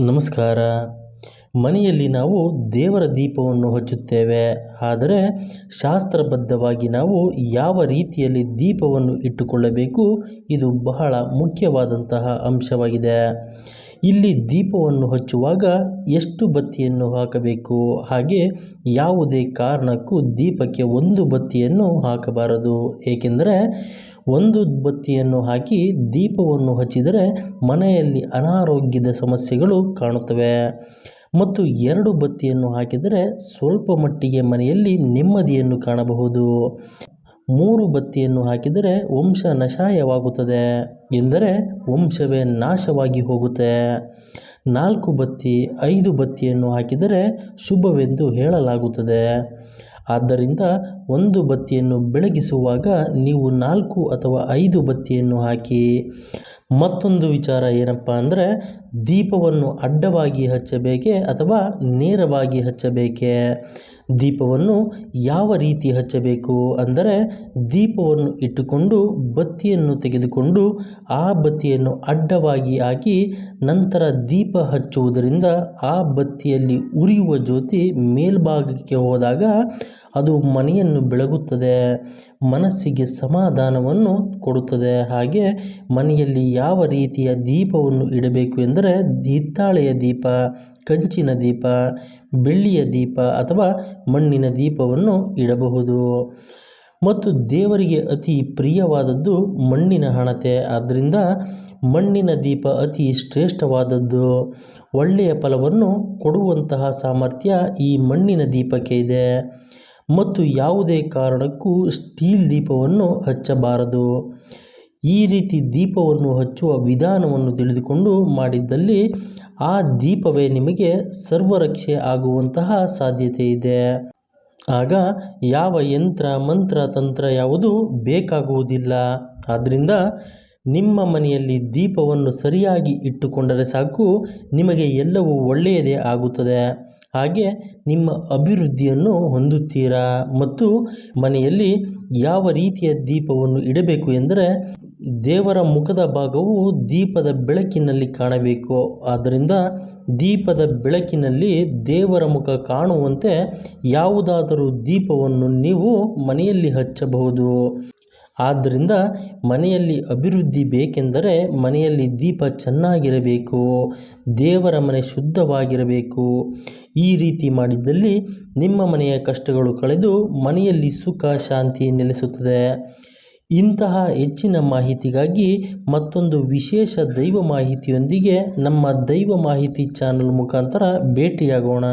ನಮಸ್ಕಾರ ಮನೆಯಲ್ಲಿ ನಾವು ದೇವರ ದೀಪವನ್ನು ಹಚ್ಚುತ್ತೇವೆ. ಆದರೆ ಶಾಸ್ತ್ರಬದ್ಧವಾಗಿ ನಾವು ಯಾವ ರೀತಿಯಲ್ಲಿ ದೀಪವನ್ನು ಇಟ್ಟುಕೊಳ್ಳಬೇಕು, ಇದು ಬಹಳ ಮುಖ್ಯವಾದಂತಹ ಅಂಶವಾಗಿದೆ. ಇಲ್ಲಿ ದೀಪವನ್ನು ಹಚ್ಚುವಾಗ ಎಷ್ಟು ಬತ್ತಿಯನ್ನು ಹಾಕಬೇಕು? ಹಾಗೆ ಯಾವುದೇ ಕಾರಣಕ್ಕೂ ದೀಪಕ್ಕೆ ಒಂದು ಬತ್ತಿಯನ್ನು ಹಾಕಬಾರದು. ಏಕೆಂದರೆ ಒಂದು ಬತ್ತಿಯನ್ನು ಹಾಕಿ ದೀಪವನ್ನು ಹಚ್ಚಿದರೆ ಮನೆಯಲ್ಲಿ ಅನಾರೋಗ್ಯದ ಸಮಸ್ಯೆಗಳು ಕಾಣುತ್ತವೆ. ಮತ್ತು ಎರಡು ಬತ್ತಿಯನ್ನು ಹಾಕಿದರೆ ಸ್ವಲ್ಪ ಮಟ್ಟಿಗೆ ಮನೆಯಲ್ಲಿ ನೆಮ್ಮದಿಯನ್ನು ಕಾಣಬಹುದು. ಮೂರು ಬತ್ತಿಯನ್ನು ಹಾಕಿದರೆ ವಂಶ ನಶಾಯವಾಗುತ್ತದೆ ಎಂದರೆ ವಂಶವೇ ನಾಶವಾಗಿ ಹೋಗುತ್ತೆ. ನಾಲ್ಕು ಬತ್ತಿ, ಐದು ಬತ್ತಿಯನ್ನು ಹಾಕಿದರೆ ಶುಭವೆಂದು ಹೇಳಲಾಗುತ್ತದೆ. ಆದ್ದರಿಂದ ಒಂದು ಬತ್ತಿಯನ್ನು ಬೆಳಗಿಸುವಾಗ ನೀವು ನಾಲ್ಕು ಅಥವಾ ಐದು ಬತ್ತಿಯನ್ನು ಹಾಕಿ ಮತ್ತೊಂದು ವಿಚಾರ ಏನಪ್ಪ ಅಂದರೆ ದೀಪವನ್ನು ಅಡ್ಡವಾಗಿ ಹಚ್ಚಬೇಕೆ ಅಥವಾ ನೇರವಾಗಿ ಹಚ್ಚಬೇಕೇ? ದೀಪವನ್ನು ಯಾವ ರೀತಿ ಹಚ್ಚಬೇಕು ಅಂದರೆ ದೀಪವನ್ನು ಇಟ್ಟುಕೊಂಡು ಬತ್ತಿಯನ್ನು ತೆಗೆದುಕೊಂಡು ಆ ಬತ್ತಿಯನ್ನು ಅಡ್ಡವಾಗಿ ಹಾಕಿ ನಂತರ ದೀಪ ಹಚ್ಚುವುದರಿಂದ ಆ ಬತ್ತಿಯಲ್ಲಿ ಉರಿಯುವ ಜ್ಯೋತಿ ಮೇಲ್ಭಾಗಕ್ಕೆ ಹೋದಾಗ ಅದು ಮನೆಯನ್ನು ಬೆಳಗುತ್ತದೆ, ಮನಸ್ಸಿಗೆ ಸಮಾಧಾನವನ್ನು ಕೊಡುತ್ತದೆ. ಹಾಗೆ ಮನೆಯಲ್ಲಿ ಯಾವ ರೀತಿಯ ದೀಪವನ್ನು ಇಡಬೇಕು ಎಂದರೆ ಹಿತ್ತಾಳೆಯ ದೀಪ, ಕಂಚಿನ ದೀಪ, ಬೆಳ್ಳಿಯ ದೀಪ ಅಥವಾ ಮಣ್ಣಿನ ದೀಪವನ್ನು ಇಡಬಹುದು. ಮತ್ತು ದೇವರಿಗೆ ಅತಿ ಪ್ರಿಯವಾದದ್ದು ಮಣ್ಣಿನ ಹಣತೆ. ಆದ್ದರಿಂದ ಮಣ್ಣಿನ ದೀಪ ಅತಿ ಶ್ರೇಷ್ಠವಾದದ್ದು. ಒಳ್ಳೆಯ ಫಲವನ್ನು ಕೊಡುವಂತಹ ಸಾಮರ್ಥ್ಯ ಈ ಮಣ್ಣಿನ ದೀಪಕ್ಕೆ ಇದೆ. ಮತ್ತು ಯಾವುದೇ ಕಾರಣಕ್ಕೂ ಸ್ಟೀಲ್ ದೀಪವನ್ನು ಹಚ್ಚಬಾರದು. ಈ ರೀತಿ ದೀಪವನ್ನು ಹಚ್ಚುವ ವಿಧಾನವನ್ನು ತಿಳಿದುಕೊಂಡು ಮಾಡಿದ್ದಲ್ಲಿ ಆ ದೀಪವೇ ನಿಮಗೆ ಸರ್ವರಕ್ಷೆ ಆಗುವಂತಹ ಸಾಧ್ಯತೆ ಇದೆ. ಆಗ ಯಾವ ಯಂತ್ರ, ಮಂತ್ರ, ತಂತ್ರ ಯಾವುದು ಬೇಕಾಗುವುದಿಲ್ಲ. ಆದ್ದರಿಂದ ನಿಮ್ಮ ಮನೆಯಲ್ಲಿ ದೀಪವನ್ನು ಸರಿಯಾಗಿ ಇಟ್ಟುಕೊಂಡರೆ ಸಾಕು, ನಿಮಗೆ ಎಲ್ಲವೂ ಒಳ್ಳೆಯದೇ ಆಗುತ್ತದೆ. ಹಾಗೆ ನಿಮ್ಮ ಅಭಿವೃದ್ಧಿಯನ್ನು ಹೊಂದುತ್ತೀರಾ? ಮತ್ತು ಮನೆಯಲ್ಲಿ ಯಾವ ರೀತಿಯ ದೀಪವನ್ನು ಇಡಬೇಕು ಎಂದರೆ ದೇವರ ಮುಖದ ಭಾಗವು ದೀಪದ ಬೆಳಕಿನಲ್ಲಿ ಕಾಣಬೇಕು. ಆದ್ದರಿಂದ ದೀಪದ ಬೆಳಕಿನಲ್ಲಿ ದೇವರ ಮುಖ ಕಾಣುವಂತೆ ಯಾವುದಾದರೂ ದೀಪವನ್ನು ನೀವು ಮನೆಯಲ್ಲಿ ಹಚ್ಚಬಹುದು. ಆದ್ದರಿಂದ ಮನೆಯಲ್ಲಿ ಅಭಿವೃದ್ಧಿ ಬೇಕೆಂದರೆ ಮನೆಯಲ್ಲಿ ದೀಪ ಚೆನ್ನಾಗಿರಬೇಕು, ದೇವರ ಮನೆ ಶುದ್ಧವಾಗಿರಬೇಕು. ಈ ರೀತಿ ಮಾಡಿದ್ದಲ್ಲಿ ನಿಮ್ಮ ಮನೆಯ ಕಷ್ಟಗಳು ಕಳೆದು ಮನೆಯಲ್ಲಿ ಸುಖ, ಶಾಂತಿ ನೆಲೆಸುತ್ತದೆ. ಇಂತಹ ಹೆಚ್ಚಿನ ಮಾಹಿತಿಗಾಗಿ ಮತ್ತೊಂದು ವಿಶೇಷ ದೈವ ಮಾಹಿತಿಯೊಂದಿಗೆ ನಮ್ಮ ದೈವ ಮಾಹಿತಿ ಚಾನಲ್ ಮುಖಾಂತರ ಭೇಟಿಯಾಗೋಣ.